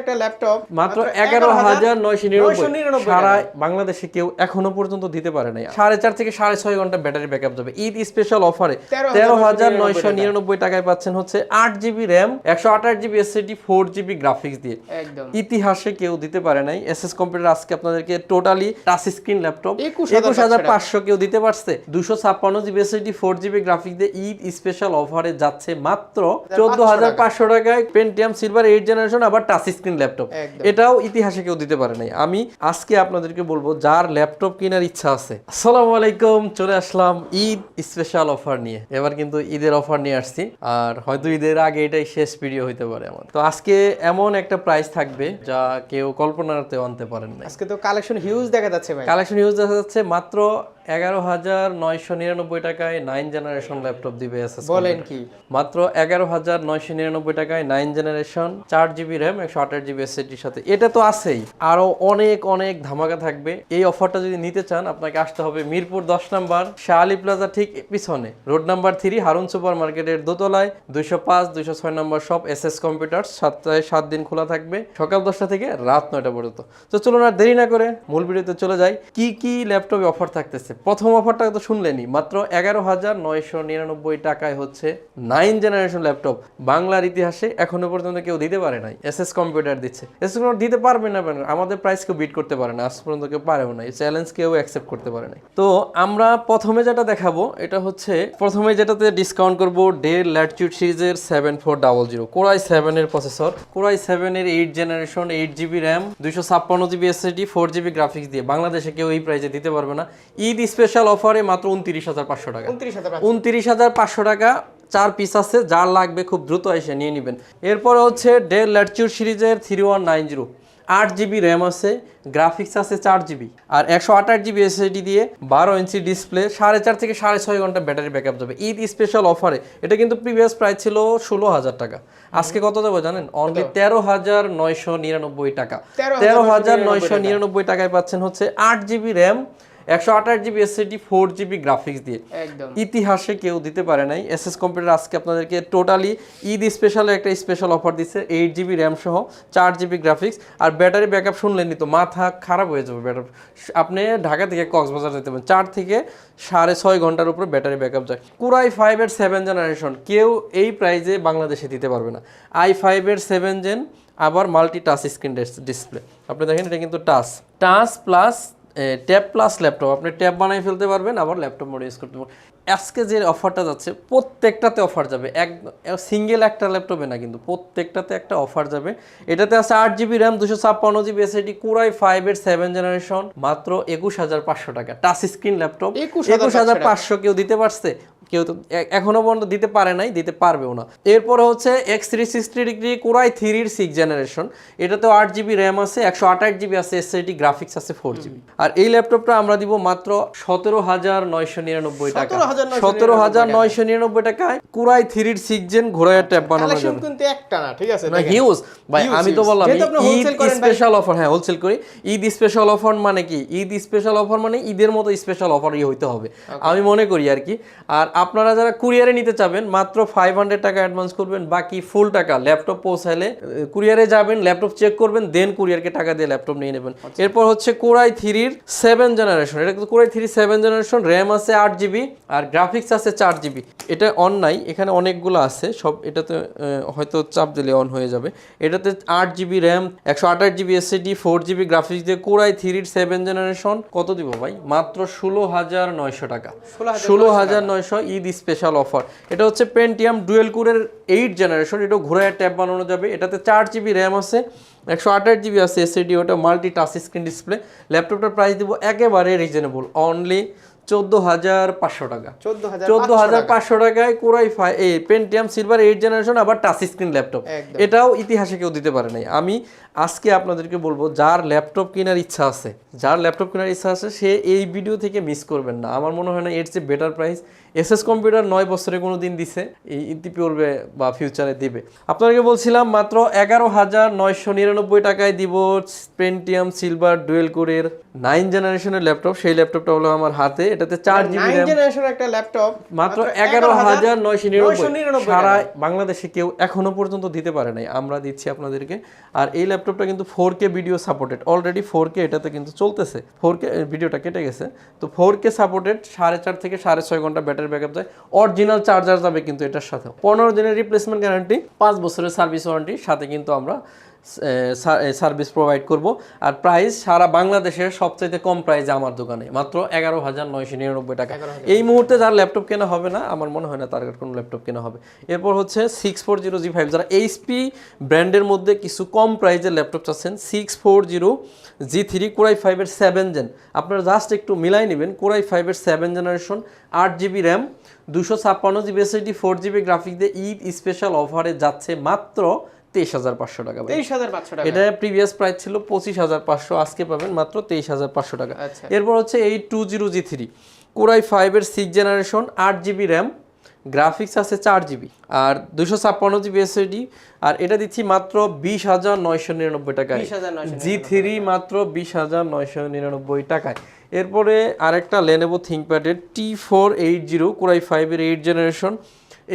একটা ল্যাপটপ মাত্র সারা বাংলাদেশে কেউ এখনও পর্যন্ত দিতে পারে নাই। সাড়ে চার থেকে সাড়ে ছয় ঘণ্টা ব্যাটারি ব্যাকআপ যাবে ঈদ স্পেশাল অফারে তেরো হাজার নয়শো নিরানব্বই টাকায় পাচ্ছেন হচ্ছে আট জিবি র্যাম একশো আঠাশ GB SSD four GB graphics দিয়ে। ইতিহাসে কেউ দিতে পারে নাই। এসএস কম্পিউটার আজকে আপনাদেরকে টোটালি টাচ স্ক্রিন ল্যাপটপ 21,500 একুশ হাজার পাঁচশো কেউ দিতে পারছে। দুশো ছাপ্পান্ন GB SSD four GB graphics দিয়ে ঈদ স্পেশাল অফারে যাচ্ছে মাত্র চোদ্দ হাজার পাঁচশো টাকায়। পেন্টিয়াম সিলভার এইট জেনারেশন আবার টাচ স্ক্রিন ল্যাপটপ এটাও ইতিহাসে কেউ দিতে পারে নাই। আমি আজকে আপনাদেরকে বলব যার ল্যাপটপ কেনার ইচ্ছা আছে। আসসালামু আলাইকুম চলে আসলাম ঈদ স্পেশাল অফার নিয়ে। এবার কিন্তু ঈদের অফার নিয়ে আসছি। আর হয়তো ঈদের আগে এটাই শেষ ভিডিও হইতে পারে আমার। তো আজকে এমন একটা প্রাইস থাকবে যা কেউ কল্পনাতে আনতে পারেন না আজকে তো কালেকশন হিউজ দেখা যাচ্ছে ভাই। কালেকশন হিউজ দেখা যাচ্ছে মাত্র এগারো হাজার নয়শো নিরানব্বই টাকায় নাইন জেনারেশন ল্যাপটপ দিবে বলেন কি? মাত্র এগারো হাজার নয়শো নিরানব্বই টাকায় নাইন জেনারেশন চার জিবি র্যাম একশো আঠাশ জিবি এসএসডির সাথে। এটা তো আছেই। আরও অনেক অনেক ধামাকা থাকবে। এই অফারটা যদি নিতে চান, আপনাকে আসতে হবে মিরপুর দশ নাম্বার শাহালি প্লাজা ঠিক পিছনে। Road number three Harun super মার্কেটের দোতলায়, দুইশো পাঁচ, দুইশো ছয় নম্বর সব এস এস কম্পিউটার সপ্তাহে সাত দিন খোলা থাকবে, সকাল দশটা থেকে রাত নয়টা পর্যন্ত। তো চলুন আর দেরি না করে মূল ভিডিওতে চলে যাই। কি কি ল্যাপটপে অফার থাকতেছে? প্রথম অফারটা তো শুনলেনি মাত্র এগারো হাজার নয়শো নিরানব্বই টাকায় হচ্ছে নাইন জেনারেশন ল্যাপটপ বাংলার ইতিহাসে এখনও পর্যন্ত কেউ দিতে পারে নাই এস এস কম্পিউটার দিচ্ছে। এস এস কম্পিউটার দিতে পারবে না পারে আমাদের প্রাইস কেউ বিট করতে পারে না আজ পর্যন্ত কেউ পারেও না এই চ্যালেঞ্জ কেউ অ্যাকসেপ্ট করতে পারে না তো আমরা প্রথমে যেটা দেখাবো এটা হচ্ছে প্রথমে যেটাতে ডিসকাউন্ট করব ডেল ল্যাটিটিউড সিরিজের seven four double zero core i সেভেনের প্রসেসর কোরাই সেভেনের eight generation eight GB RAM দুইশো ছাপ্পান্ন GB SSD four GB graphics দিয়ে। বাংলাদেশে কেউ এই প্রাইসে দিতে পারবে না। ঈদ স্পেশাল অফারে মাত্র উনত্রিশ হাজার পাঁচশো টাকা। উনত্রিশ হাজার উনত্রিশ হাজার পাঁচশো টাকা চার পিস আছে যার লাগবে খুব দ্রুত এসে নিয়ে নেবেন। এরপরে হচ্ছে ডেল ল্যাটিটিউড সিরিজের থ্রি ওয়ান নাইন জিরো আট জিবি র্যাম আছে গ্রাফিক্স আছে চার জিবি আর একশো আঠাশ জিবি এসএসডি দিয়ে বারো ইঞ্চি ডিসপ্লে সাড়ে চার থেকে সাড়ে ছয় ঘণ্টা ব্যাটারি ব্যাকআপ যাবে ঈদ স্পেশাল অফারে এটা কিন্তু প্রিভিয়াস প্রাইস ছিল ষোলো হাজার টাকা। আজকে কত দেবো জানেন? অনলি তেরো হাজার নয়শো নিরানব্বই টাকা। তেরো হাজার নয়শো নিরানব্বই টাকায় পাচ্ছেন হচ্ছে আট জিবি র্যাম একশো আঠাশ GB SSD four GB graphics দিয়ে। ইতিহাসে কেউ দিতে পারে নাই। এস এস কম্পিউটার আজকে আপনাদেরকে টোটালি ঈদ স্পেশালে একটা স্পেশাল অফার দিচ্ছে এইট জিবি র্যাম সহ চার জিবি গ্রাফিক্স আর ব্যাটারি ব্যাকআপ শুনলেনই তো মাথা খারাপ হয়ে যাবে ব্যাটারি আপনি ঢাকা থেকে কক্সবাজার যেতে পারেন চার থেকে সাড়ে ছয় ঘণ্টার উপরে ব্যাটারি ব্যাকআপ যায়। কুরাই ফাইভের সেভেন জেনারেশন কেউ এই প্রাইজে বাংলাদেশে দিতে পারবে না। আই ফাইভের সেভেন জেন আবার মাল্টি টাচ স্ক্রিন ডিসপ্লে আপনি দেখেন এটা কিন্তু touch touch plus tab plus laptop আপনি ট্যাব বানাই ফেলতে পারবেন আবার ল্যাপটপ মোড ইউজ করতে পারবেন। আজকে যে অফারটা যাচ্ছে প্রত্যেকটাতে অফার যাবে। এক সিঙ্গেল একটা ল্যাপটপে না কিন্তু প্রত্যেকটাতে একটা অফার যাবে। এটাতে আছে আট জিবি র্যাম দুশো ছাপ্পান্ন জিবি এসএডি কুরাই ফাইভের সেভেন জেনারেশন মাত্র একুশ হাজার পাঁচশো টাকা। টাচ স্ক্রিন ল্যাপটপ একুশ হাজার পাঁচশো কেউ দিতে পারছে। কেউ তো এ- এখনও পর্যন্ত দিতে পারে নাই দিতে পারবেও না। এরপরে হচ্ছে X three sixty degree core i থ্রির সিক্স জেনারেশন এটাতেও আট জিবি র্যাম আছে একশো আঠাশ জিবি আছে এসএসডি গ্রাফিক্স আছে ফোর জিবি আর এই ল্যাপটপটা আমরা দিব মাত্র সতেরো হাজার নয়শো নিরানব্বই টাকা। সতেরো হাজার নয়শো নিরানব্বই টাকায় কুরাই থ্রির সিক্স জেন ঘোড়ায় ট্যাব বানানো যাবে। কিন্তু একটা না ঠিক আছে? না হিউজ ভাই আমি তো বললাম ঈদ। স্পেশাল অফার হ্যাঁ হোলসেল করি। ঈদ স্পেশাল অফার মানে কি? ঈদ স্পেশাল অফার মানে ঈদের মতো স্পেশাল অফারই হইতে হবে। আমি মনে করি আর কি। আর আপনারা যারা কুরিয়ারে নিতে চাবেন মাত্র ফাইভ হান্ড্রেড টাকা অ্যাডভান্স করবেন বাকি ফুল টাকা ল্যাপটপ পৌঁছালে কুরিয়ারে যাবেন ল্যাপটপ চেক করবেন দেন কুরিয়ারকে টাকা দিয়ে ল্যাপটপ নিয়ে নেবেন। আচ্ছা। এরপর হচ্ছে কোরাই থ্রির সেভেন জেনারেশন এটা কিন্তু core i three seven generation RAM আছে আট জিবি আর গ্রাফিক্স আছে চার জিবি এটা অন নাই এখানে অনেকগুলো আছে সব এটাতে হয়তো চাপ দিলে অন হয়ে যাবে। এটাতে আট জিবি র্যাম একশো আঠাশ GB SSD four GB graphics দিয়ে কোরাই থ্রির সেভেন জেনারেশন কত দিব ভাই? মাত্র ষোলো হাজার নয়শো টাকা। ষোলো হাজার নয়শো ঈদ স্পেশাল অফার এটা হচ্ছে পেন্টিয়াম ডুয়েল কোরের এইট জেনারেশন এটা ঘোরায় ট্যাব বানানো যাবে। এটাতে চার জিবি র্যাম আছে একশো আঠাশ জিবি আছে এসএডি ওটা মাল্টি টাচ স্ক্রিন ডিসপ্লে ল্যাপটপটার প্রাইস দিব একেবারে রিজনেবল অনলি চোদ্দ হাজার পাঁচশো টাকা। চোদ্দ হাজার পাঁচশো টাকায় কোরাই ফাই এই পেন্টিয়াম সিলভার এইট জেনারেশন আবার টাচ স্ক্রিন ল্যাপটপ এটাও ইতিহাসে কেউ দিতে পারে নাই। আমি আজকে আপনাদেরকে বলব যার ল্যাপটপ কেনার ইচ্ছা আছে যার ল্যাপটপ কেনার ইচ্ছা আছে সে এই ভিডিও থেকে মিস করবেন না। আমার মনে হয় না এর চেয়ে বেটার প্রাইস এসএস কম্পিউটার নয় বছরে কোনো দিন দিছে এই ইতি পড়বে বা ফিউচারে দিবে। আপনাদেরকে বলছিলাম মাত্র এগারো হাজার নয়শো নিরানব্বই টাকায় দিব পেন্টিয়াম সিলভার ডুয়েল কোরের নাইন জেনারেশনের ল্যাপটপ। সেই ল্যাপটপটা হলো আমার হাতে এটা এটাতে চার জিবি জেনারেশন একটা ল্যাপটপ মাত্র এগারো হাজার নয়শো নিরানব্বই। সারা বাংলাদেশে কেউ এখনও পর্যন্ত দিতে পারে নাই। আমরা দিচ্ছি আপনাদেরকে। আর এই ল্যাপটপটা কিন্তু four K video supported. Already four K এটাতে কিন্তু চলতেছে। ফোর কে ভিডিওটা কেটে গেছে। তো ফোর কে সাপোর্টেড, সাড়ে চার থেকে সাড়ে ছয় ঘণ্টা ব্যাটারি ব্যাকআপ যায় অরিজিনাল চার্জার যাবে কিন্তু এটার সাথে পনেরো দিনের রিপ্লেসমেন্ট গ্যারান্টি পাঁচ বছরের সার্ভিস ওয়ারেন্টি সাথে কিন্তু আমরা সার্ভিস প্রোভাইড করব। আর প্রাইস সারা বাংলাদেশের সবচাইতে কম প্রাইসে আমার দোকানে। মাত্র এগারো হাজার নয়শো নিরানব্বই টাকা। এই মুহূর্তে যার ল্যাপটপ কেনা হবে না আমার মনে হয় না তার কোনো ল্যাপটপ কেনা হবে। এরপর হচ্ছে six four zero G five যারা এইচপি ব্র্যান্ডের মধ্যে কিছু কম প্রাইজের ল্যাপটপ চাচ্ছেন six four zero G three core i ফাইভের সেভেন জেন আপনারা জাস্ট একটু মিলাই নেবেন কোরাই ফাইভের সেভেন জেনারেশন আট জিবি র্যাম দুশো ছাপ্পান্ন GB SSD four GB graphic দিয়ে ঈদ স্পেশাল অফারে যাচ্ছে মাত্র তেইশ হাজার পাঁচশো টাকা তেইশ হাজার পাঁচশো টাকা। এটা প্রিভিয়াস প্রাইস ছিল পঁচিশ হাজার পাঁচশো আজকে পাবেন মাত্র তেইশ হাজার পাঁচশো টাকা। আচ্ছা। এরপর হচ্ছে এই two zero G three core i ফাইভের সিক্স জেনারেশন আট জিবি র্যাম গ্রাফিক্স আছে চার জিবি আর দুশো ছাপ্পান্ন জিবি এসএডি আর এটা দিচ্ছি মাত্র বিশ হাজার নয়শো নিরানব্বই টাকায়। জি থ্রি মাত্র বিশ হাজার নয়শো নিরানব্বই টাকায়। এরপরে আরেকটা Lenovo থিঙ্কপ্যাডের T four eight zero core i ফাইভের eight generation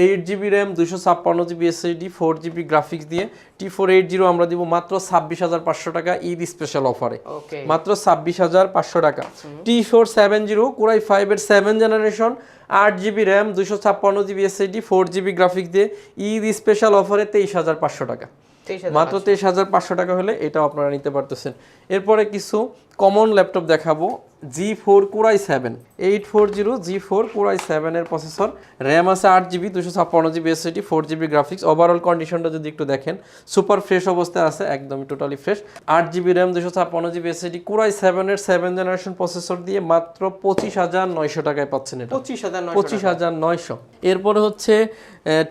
eight GB RAM দুশো ছাপ্পান্ন GB SSD four GB graphics দিয়ে টি ফোর এইট জিরো আমরা দিব মাত্র ছাব্বিশ হাজার পাঁচশো টাকা ঈদ স্পেশাল অফারে মাত্র ছাব্বিশ হাজার পাঁচশো টাকা। T four seven zero core i ফাইভের সেভেন জেনারেশন আট জিবি র্যাম দুশো ছাপ্পান্ন GB SSD four GB graphics দিয়ে ঈদ স্পেশাল অফারে তেইশ হাজার পাঁচশো টাকা। মাত্র তেইশ হাজার পাঁচশো টাকা হলে এটাও আপনারা নিতে পারতেছেন। এরপরে কিছু কমন ল্যাপটপ দেখাবো। G four core i seven eight four zero G four core i সেভেনের প্রসেসর র্যাম আছে আট জিবি দুশো ছাপ্পান্ন GB SSD four GB graphics overall কন্ডিশনটা যদি একটু দেখেন সুপার ফ্রেশ অবস্থায় আছে একদমই টোটালি ফ্রেশ আট জিবি র্যাম দুশো ছাপ্পান্ন জিবি এসএসডি কুরাই সেভেনের সেভেন জেনারেশন প্রসেসর দিয়ে মাত্র পঁচিশ হাজার নয়শো টাকায় পাচ্ছেন এটা। পঁচিশ হাজার পঁচিশ হাজার নয়শো। এরপরে হচ্ছে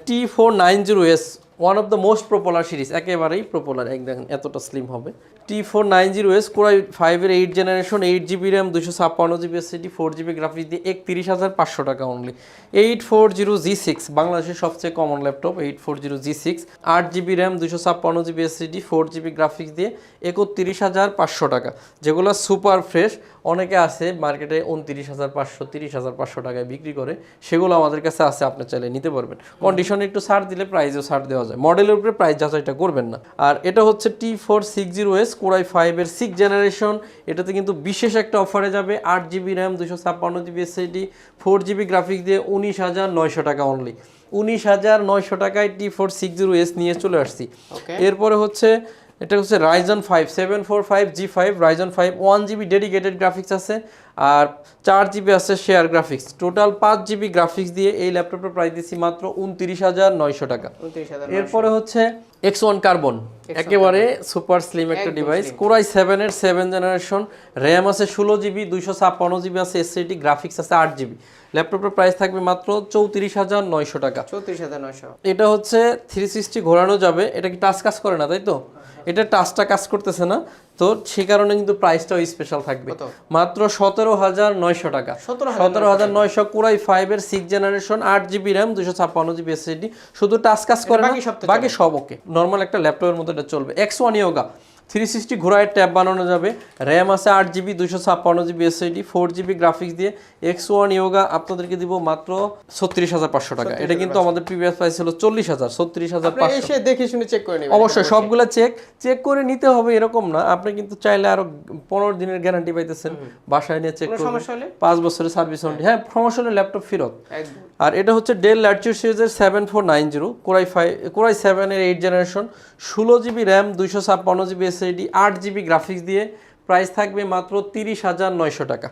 T four nine zero S one of the most popular series একেবারেই পপুলার এক দেখেন এতটা স্লিম হবে। T four nine zero S core i ফাইভের eight generation eight GB RAM দুশো ছাপ্পান্ন GB SSD four GB graphics দিয়ে একত্রিশ হাজার পাঁচশো টাকা only eight four zero G six বাংলাদেশের সবচেয়ে common laptop eight four zero G six আট জিবি র্যাম দুশো ছাপ্পান্ন GB SSD four GB graphics দিয়ে একত্রিশ হাজার পাঁচশো টাকা। যেগুলো সুপার ফ্রেশ অনেকে আছে মার্কেটে উনত্রিশ হাজার পাঁচশো, তিরিশ হাজার পাঁচশো টাকায় বিক্রি করে, সেগুলো আমাদের কাছে আছে, আপনি চাইলে নিতে পারবেন। কন্ডিশনে একটু ছাড় দিলে প্রাইসও ছাড় দেওয়া যায়। মডেলের উপরে প্রাইস যাচাইটা করবেন না। আর এটা হচ্ছে T four six zero S core i ফাইভের সিক্স জেনারেশন এটাতে কিন্তু বিশেষ একটা অফারে যাবে আট জিবি র্যাম দুশো ছাপ্পান্ন GB SSD four GB graphics দিয়ে উনিশ হাজার নয়শো টাকা অনলি উনিশ হাজার নয়শো টাকায় T four six zero S নিয়ে চলে আসছি। এরপরে হচ্ছে এটা হচ্ছে Ryzen five seven four five G five Ryzen five one GB dedicated graphics আছে। আর চার জিবি আছে শেয়ার গ্রাফিক্স। টোটাল পাঁচ জিবি গ্রাফিক্স দিয়ে এই ল্যাপটপের প্রাইস দিচ্ছি মাত্র উনত্রিশ হাজার নয়শো টাকা। এরপরে হচ্ছে এক্স ওয়ান কার্বন একেবারে সুপার স্লিম একটা ডিভাইস কোরাই সেভেনের সেভেন জেনারেশন র্যাম আছে ষোলো জিবি দুইশো ছাপ্পান্ন জিবি আছে এসএসডি গ্রাফিক্স আছে আট জিবি। ল্যাপটপের প্রাইস থাকবে মাত্র চৌত্রিশ হাজার নয়শো টাকা। চৌত্রিশ হাজার নয়শো। এটা হচ্ছে থ্রি সিক্সটি ঘোরানো যাবে এটা কি টাচ কাজ করে না তাই তো? এটা টাচটা কাজ করতেছে না। তো সে কারণে কিন্তু প্রাইসটাও স্পেশাল থাকবে। মাত্র সতেরো হাজার নয়শো টাকা। সতেরো হাজার নয়শো কুড়াই ফাইভ এর সিক্স জেনারেশন আট জিবি র্যাম দুশো ছাপ্পান্ন জিবি এসএসডি শুধু টাচ কাজ করে বাকি সব বাকি সব ওকে নর্মাল একটা ল্যাপটপের মধ্যে এটা চলবে। X one yoga three sixty ঘোরায় ট্যাব বানানো যাবে। র্যাম আছে আট জিবি দুশো ছাপ্পান্ন GB SSD four GB graphics দিয়ে। এক্স ওয়ান ইয়োগা আপনাদেরকে দিব মাত্র ছত্রিশ হাজার পাঁচশো টাকা। এটা কিন্তু আমাদের প্রিভিয়াস প্রাইস ছিল চল্লিশ হাজার ছত্রিশ হাজার এসে দেখে শুনে চেক করে নেবেন অবশ্যই সবগুলা চেক চেক করে নিতে হবে এরকম না। আপনি কিন্তু চাইলে আরও পনেরো দিনের গ্যারান্টি পাইতেছেন। বাসায় নিয়ে চেক হলে? পাঁচ বছরের সার্ভিস ওয়ারেন্টি হ্যাঁ। সমস্যা হলে ল্যাপটপ ফেরত। আর এটা হচ্ছে ডেল ল্যাটিউড সিরিজের seven four nine zero core i five core i সেভেনের এইট জেনারেশন ষোলো জিবি র্যাম দুইশো ছাপ্পান্ন জিবি এসএডি আট জিবি গ্রাফিক্স দিয়ে প্রাইস থাকবে মাত্র তিরিশ হাজার নয়শো টাকা।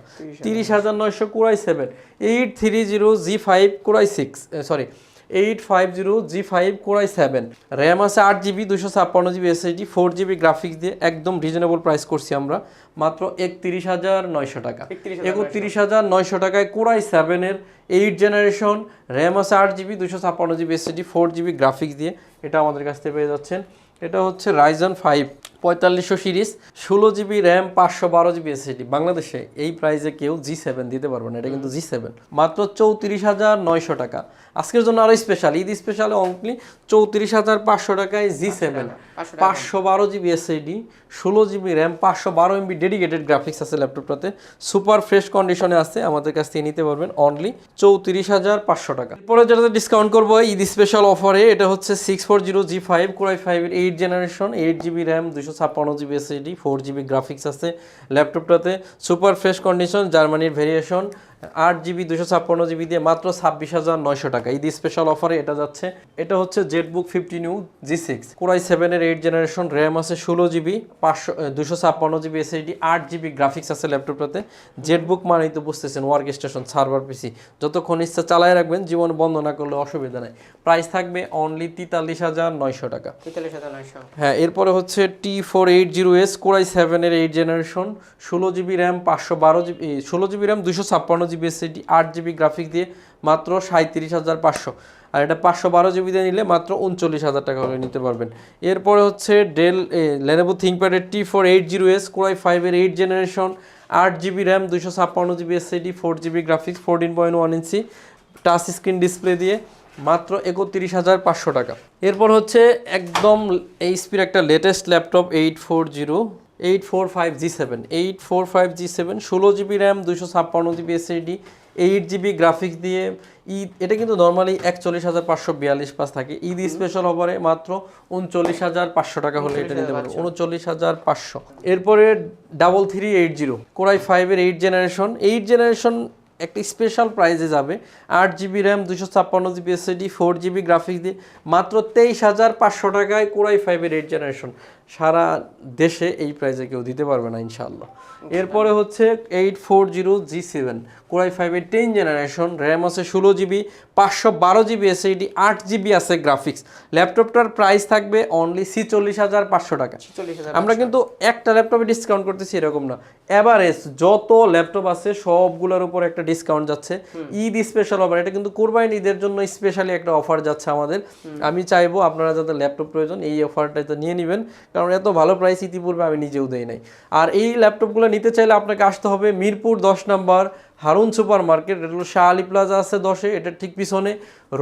তিরিশ হাজার নয়শো। Core i seven eight three zero G five core i six sorry eight five zero G five core i seven. RAM আছে আট জিবি দুশো ছাপ্পান্ন GB SSD four GB graphics দিয়ে একদম রিজনেবল প্রাইস করছি আমরা মাত্র একত্রিশ হাজার নয়শো টাকা। 31,900 একত্রিশ হাজার নয়শো টাকায় কোরাই সেভেনের এইট জেনারেশন র্যাম আছে আট জিবি দুশো ছাপ্পান্ন GB SSD four GB graphics দিয়ে। এটা আমাদের কাছ থেকে পেয়ে যাচ্ছেন। এটা হচ্ছে রাইজন ফাইভ পঁয়তাল্লিশশো সিরিজ ষোলো জিবি র্যাম পাঁচশো বারো জিবি এসএসডি বাংলাদেশে এই প্রাইসে কেউ জি সেভেন দিতে পারবে না এটা কিন্তু জি সেভেন মাত্র চৌত্রিশ হাজার নয়শো টাকা। আজকের জন্য আরও স্পেশাল ঈদ স্পেশালে অনলি চৌত্রিশ হাজার পাঁচশো টাকায় জি সেভেন পাঁচশো পাঁচশো বারো জিবি এসএসডি ষোলো জিবি র্যাম পাঁচশো বারো এমবি ডেডিকেটেড গ্রাফিক্স আছে ল্যাপটপটাতে সুপার ফ্রেশ কন্ডিশনে আছে আমাদের কাছ থেকে নিতে পারবেন অনলি চৌত্রিশ হাজার পাঁচশো টাকা। এরপরে যেটাতে ডিসকাউন্ট করব ঈদ স্পেশাল অফারে এটা হচ্ছে six four zero G five core i ফাইভের eight generation eight GB RAM দুশো ছাপ্পান্ন GB SSD four GB graphics আছে ল্যাপটপটাতে সুপার ফ্রেশ কন্ডিশন জার্মানির ভেরিয়েশন আট জিবি দুশো ছাপ্পান্ন জিবি দিয়ে মাত্র ছাব্বিশ হাজার নয়শো টাকা। ঈদ স্পেশাল অফারে এটা যাচ্ছে এটা হচ্ছে Zenbook fifty new G six core i সেভেনের এইট জেনারেশন র্যাম আছে ষোলো জিবি পাঁচশো দুশো ছাপ্পান্ন জিবি এসএসডি আট জিবি গ্রাফিক্স আছে ল্যাপটপটাতে জেটবুক মানেই তো বুঝতেছেন ওয়ার্ক স্টেশন সার্ভার পিসি যতক্ষণ ইচ্ছা চালায় রাখবেন জীবন বন্ধ না করলে অসুবিধা নেই। প্রাইস থাকবে অনলি তেতাল্লিশ হাজার নয়শো টাকা। তেতাল্লিশ হাজার নয়শো। হ্যাঁ এরপরে হচ্ছে T four eight zero S core i সেভেনের এইট জেনারেশন ষোলো জিবি র্যাম পাঁচশো বারো জিবি ষোলো জিবি র্যাম দুশো ছাপ্পান্ন জিবি এসএসডি, আট জিবি গ্রাফিক দিয়ে মাত্র সাঁত্রিশ হাজার পাঁচশো। আর এটা পাঁচশো বারো জিবি দিয়ে নিলে মাত্র উনচল্লিশ হাজার টাকা হলে নিতে পারবেন। এরপরে হচ্ছে Dell Lenovo থিঙ্কপ্যাডের T four eight zero S core i ফাইভের এইট জেনারেশন আট জিবি র্যাম দুশো ছাপ্পান্ন GB SSD four GB graphics fourteen point one inch touch screen display দিয়ে মাত্র একত্রিশ হাজার পাঁচশো টাকা। এরপর হচ্ছে একদম এইচপির একটা latest laptop eight four zero eight four five G seven eight four five G seven ষোলো জিবি র্যাম দুশো ছাপ্পান্ন GB SSD eight GB graphics দিয়ে ঈদ এটা কিন্তু নর্মালি একচল্লিশ হাজার পাঁচশো বিয়াল্লিশ পাস থাকে। ঈদ স্পেশাল অফারে মাত্র উনচল্লিশ হাজার পাঁচশো টাকা হলে এটা নিতে পারব। উনচল্লিশ হাজার পাঁচশো। এরপরে double three eight zero core i ফাইভের এইট জেনারেশন এইট জেনারেশন একটা স্পেশাল প্রাইজে যাবে। আট জিবি র্যাম দুশো ছাপ্পান্ন GB SSD four GB graphics দিয়ে মাত্র তেইশ হাজার পাঁচশো টাকায় কোরাই ফাইভের এইট জেনারেশন সারা দেশে এই প্রাইজে কেউ দিতে পারবে না ইনশাল্লাহ এরপরে হচ্ছে eight four zero G seven core i ফাইভের টেন জেনারেশন র্যাম আছে ষোলো জিবি পাঁচশো বারো জিবি এসএডি আট জিবি আছে গ্রাফিক্স ল্যাপটপটার প্রাইস থাকবে অনলি ছিচল্লিশ হাজার পাঁচশো টাকা। আমরা কিন্তু একটা ল্যাপটপে ডিসকাউন্ট করতেছি এরকম না। এভারেজ যত ল্যাপটপ আছে সবগুলোর উপর একটা ডিসকাউন্ট যাচ্ছে। ঈদ স্পেশাল অফার এটা কিন্তু কোরবাইন ঈদের জন্য স্পেশালি একটা অফার যাচ্ছে আমাদের। আমি চাইব আপনারা যাদের ল্যাপটপ প্রয়োজন এই অফারটা তো নিয়ে নেবেন। কারণ এত ভালো প্রাইস ইতিপূর্বে আমি নিজেও দেই নাই। আর এই ল্যাপটপগুলো নিতে চাইলে আপনাকে আসতে হবে মিরপুর দশ নাম্বার হারুন সুপার মার্কেট এটা হলো শাহ আলী প্লাজা আছে দশে এটার ঠিক পিছনে।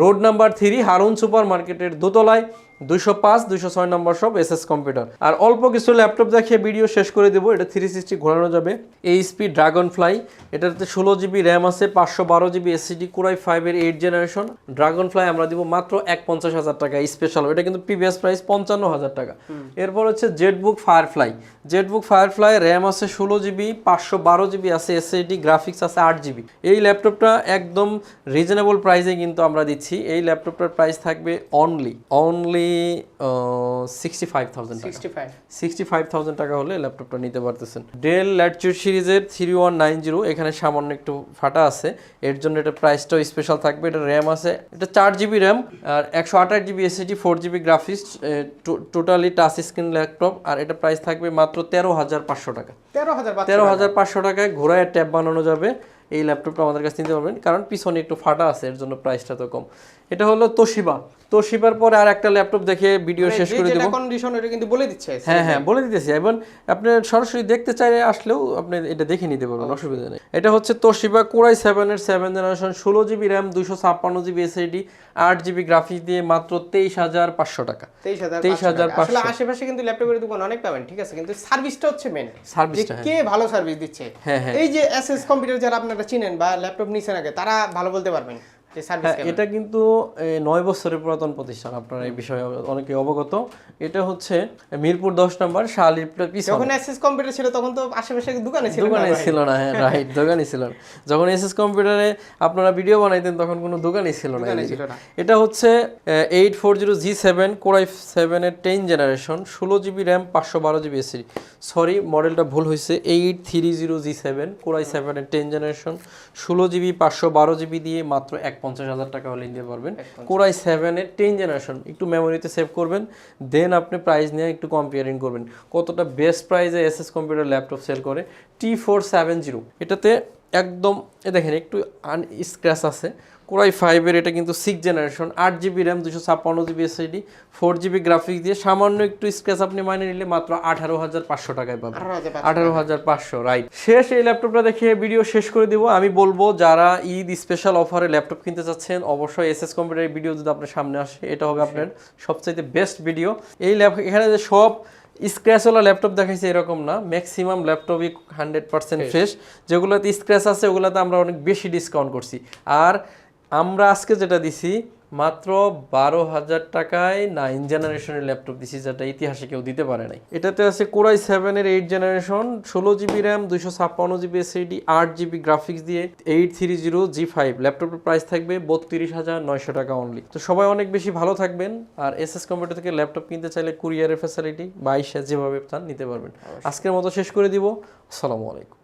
Road number three Harun super মার্কেটের দোতলায় দুশো পাঁচ দুশো ছয় নম্বর সব এস এস কম্পিউটার। আর অল্প কিছু ল্যাপটপ দেখিয়ে ভিডিও শেষ করে দেবো এটা থ্রি সিক্সটি ঘোরানো যাবে। এইচপি ড্রাগন ফ্লাই এটাতে ষোলো জিবি র্যাম আছে পাঁচশো বারো জিবি এসসিডি কোরাই ফাইভের এইট জেনারেশন। ড্রাগন ফ্লাই আমরা দিব মাত্র এক পঞ্চাশ হাজার টাকা স্পেশাল এটা কিন্তু প্রিভিয়াস প্রাইস পঞ্চান্ন হাজার টাকা। এরপর হচ্ছে ZBook Firefly ZBook Firefly RAM আছে ষোলো জিবি পাঁচশো বারো জিবি আছে এসএসডি গ্রাফিক্স আছে আট জিবি এই ল্যাপটপটা একদম রিজনেবল প্রাইসে কিন্তু আমরা দিচ্ছি। এই ল্যাপটপটার প্রাইস থাকবে only only sixty five thousand টাকা। Sixty five sixty five thousand টাকা হলে ল্যাপটপটা নিতে পারতেছেন। ডেল ল্যাটচুর সিরিজের থ্রি ওয়ান নাইন জিরো এখানে সামান্য একটু ফাটা আছে। এর জন্য এটা প্রাইসটাও স্পেশাল থাকবে। এটা র্যাম আছে। এটা চার জিবি র্যাম আর একশো আঠাশ GB SSD four GB graphics totally touch screen laptop আর এটা প্রাইস থাকবে মাত্র তেরো হাজার পাঁচশো টাকা। তেরো হাজার তেরো হাজার পাঁচশো টাকায় ঘোড়ায় ট্যাব বানানো যাবে। এই ল্যাপটপটা আমাদের কাছে নিতে পারবেন। কারণ পিছনে একটু ফাটা আছে, এর জন্য প্রাইসটা তো কম। এটা হলো তোশিবা তোশিবার পরে আর একটা ল্যাপটপ দেখে ভিডিও শেষ করে দেবো। কন্ডিশন এটা কিন্তু বলে দিচ্ছে হ্যাঁ হ্যাঁ বলে দিতেছি। এবং আপনি সরাসরি দেখতে চাইলে আসলেও আপনি এটা দেখে নিতে পারবেন অসুবিধা নেই। এটা হচ্ছে তোশিবা কোরাই সেভেনের সেভেন জেনারেশন ষোলো জিবি র্যাম দুশো ছাপ্পান্ন জিবি এসএডি আট জিবি গ্রাফিক্স দিয়ে মাত্র তেইশ হাজার পাঁচশো টাকা। তেইশ হাজার 23,500 আসলে আশেপাশে কিন্তু ল্যাপটপের দোকান অনেক পাবেন ঠিক আছে? কিন্তু সার্ভিসটা হচ্ছে মেন সার্ভিসটা কে ভালো সার্ভিস দিচ্ছে? হ্যাঁ, হ্যাঁ। এই যে এসএস কম্পিউটার যারা আপনারা চিনেন বা ল্যাপটপ নিছেন আগে তারা ভালো বলতে পারবেন। হ্যাঁ এটা কিন্তু নয় বছরের পুরাতন প্রতিষ্ঠান আপনারা এই বিষয়ে অনেকে অবগত। এটা হচ্ছে মিরপুর দশ নম্বর শালির পিছনে। যখন এসএস কম্পিউটার ছিল তখন তো আশেপাশে দোকানে ছিল দোকানে ছিল না হ্যাঁ রাইট দোকানই ছিল না। যখন এসএস কম্পিউটারে আপনারা ভিডিও বানাইতেন তখন কোনো দোকানই ছিল না ছিল না। এটা হচ্ছে eight four zero G seven core i সেভেনের টেন জেনারেশন ষোলো জিবি র্যাম পাঁচশো বারো জিবি এসি সরি মডেলটা ভুল হয়েছে eight three zero G seven core i সেভেনের টেন জেনারেশন ষোলো জিবি পাঁচশো বারো জিবি দিয়ে মাত্র এক পঞ্চাশ হাজার টাকা হলে নিতে পারবেন কোরাই সেভেনের টেন জেনারেশন একটু মেমোরিতে সেভ করবেন দেন আপনি প্রাইস নিয়ে একটু কম্পেয়ারিং করবেন। কতটা বেস্ট প্রাইসে এসএস কম্পিউটার ল্যাপটপ সেল করে? টি ফোর সেভেন জিরো এটাতে একদম এ দেখেন একটু আন স্ক্র্যাচ আছে কোরাই ফাইভের এটা কিন্তু সিক্স জেনারেশন আট জিবি র্যাম দুশো ছাপ্পান্ন GB SSD four GB graphics দিয়ে সামান্য একটু স্ক্র্যাচ আপনি মাইনে নিলে মাত্র আঠারো হাজার পাঁচশো টাকায় পাবেন। আঠারো হাজার আঠারো হাজার পাঁচশো রাইট শেষ এই ল্যাপটপটা দেখে ভিডিও শেষ করে দিব। আমি বলব যারা ঈদ স্পেশাল অফারে ল্যাপটপ কিনতে চাচ্ছেন অবশ্যই এস এস কম্পিউটারের ভিডিও যদি আপনার সামনে আসে এটা হবে আপনার সবচাইতে বেস্ট ভিডিও এই ল্যাপ এখানে যে সব স্ক্র্যাচওয়ালা ল্যাপটপ দেখাইছে এরকম না। ম্যাক্সিমাম ল্যাপটপই হান্ড্রেড পার্সেন্ট ফ্রেশ যেগুলোতে স্ক্র্যাচ আছে ওগুলোতে আমরা অনেক বেশি ডিসকাউন্ট করছি। আর আমরা আজকে যেটা দিছি মাত্র বারো হাজার টাকায় নাইন জেনারেশনের ল্যাপটপ দিছি যেটা ইতিহাসে কেউ দিতে পারে নাই। এটাতে আছে কোরাই সেভেনের এইট জেনারেশন ষোলো জিবি র্যাম দুইশো ছাপ্পান্ন জিবি এসএডি আট জিবি গ্রাফিক্স দিয়ে eight three zero G five ল্যাপটপের প্রাইস থাকবে বত্রিশ হাজার নয়শো টাকা অনলি তো সবাই অনেক বেশি ভালো থাকবেন আর এস এস কম্পিউটার থেকে ল্যাপটপ কিনতে চাইলে কুরিয়ারের ফ্যাসিলিটি বাইশে যেভাবে চান নিতে পারবেন। আজকের মতো শেষ করে দিব আসসালামু আলাইকুম।